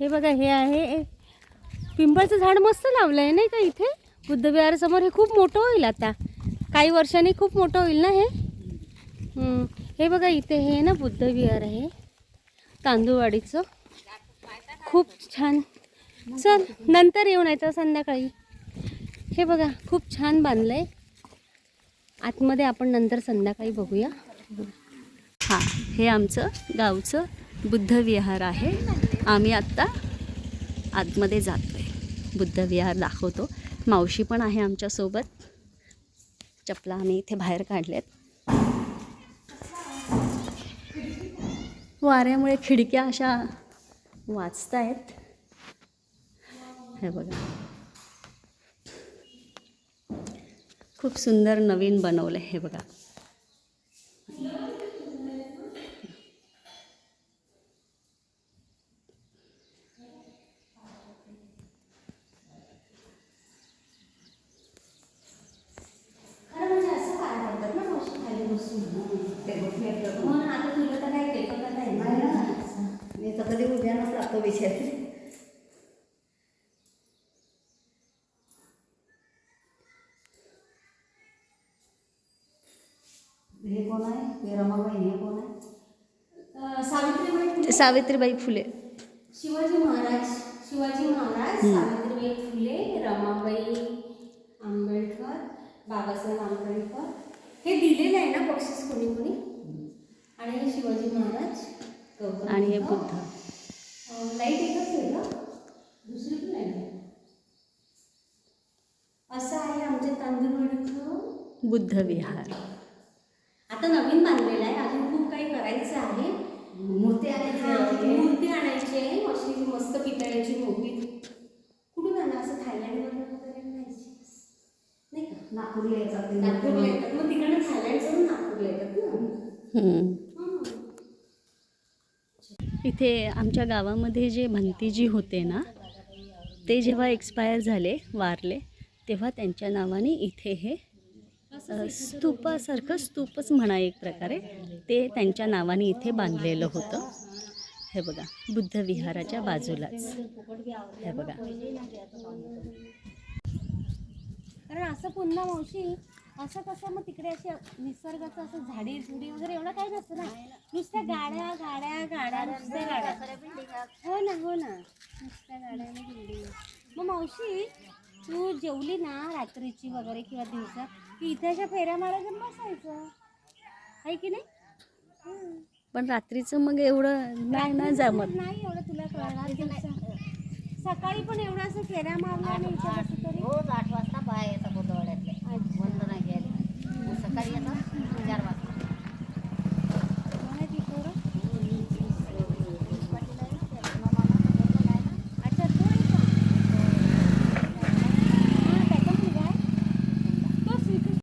हे बघा हे आहे. पिंपळचं झाड मस्त लावलं आहे नाही का इथे? बुद्धविहारासमोर हे खूप मोठं होईल आता. काही वर्षांनी खूप मोठं होईल ना हे? हे बघा इथे हे ना बुद्धविहार आहे. तांदूळवाडीचं. खूप छान. चल नंतर येऊन येतं संध्याकाळी. हे बघा खूप छान बांधलं आहे आतमध्ये आपण नंतर संध्याकाळी बघूया. हां हे आमचं गावचं बुद्धविहार आहे. आम्ही आत्ता आतमध्ये जातो आहे बुद्धविहार दाखवतो. मावशी पण आहे आमच्यासोबत चपला आम्ही इथे बाहेर काढल्यात. वाऱ्यामुळे खिडक्या अशा वाचत आहेत हे बघा. खूप सुंदर नवीन बनवलं हे बघा. उद्यानच लागतो विषय हे कोण आहे? हे रमाबाई हे कोण आहे? सावित्रीबाई सावित्रीबाई फुले. शिवाजी महाराज शिवाजी महाराज सावित्रीबाई फुले रमाबाई आंबेडकर बाबासाहेब आंबेडकर. हे दिलेलं आहे ना बक्षीस कोणी कोणी आणि हे शिवाजी महाराज आणि हे बुद्ध. बुद्ध अं, लाइट एकच आहे का दुसरी पण लाइट आहे असं बुद्ध विहार आता नवीन बांधलेलं आहे. अजून खूप काही करायचं आहे. मूर्ती आणायची. मूर्ती आणायची आहे. अशी मस्त पितळ्याची मोठी कुठून आणा असं आणायची नाही का? नागपूरला येतात नागपूरला येतात. मग थायलंडवरून नागपूरला येतात ना. इथे आमच्या गावामध्ये जे भंतीजी होते ना ते जेव्हा एक्सपायर झाले वारले तेव्हा त्यांच्या नावाने इथे हे स्तूपासारखं स्तूपच म्हणा एक प्रकारे ते त्यांच्या नावाने इथे बांधलेलं होतं. हे बघा बुद्ध विहाराच्या बाजूलाच. हे बघा. कारण असं पुन्हा मावशी असं कसं मग तिकडे असे निसर्गाचं असं झाडी झुडी वगैरे एवढं काही नसतं ना. नुसत्या गाड्या गाड्या गाड्या नुसत्या गाड्या. हो ना हो ना. नुसत्या गाड्या बिल्डिंग मग मावशी तू जेवली ना रात्रीची वगैरे किंवा दिवसा की इथे अशा फेऱ्या मारायचं बसायचं. आहे की नाही. पण रात्रीचं मग एवढं नाही ना जमत. नाही एवढं तुला कळणार दिवसा सकाळी पण एवढं असं फेऱ्या मारल्या नाही इथे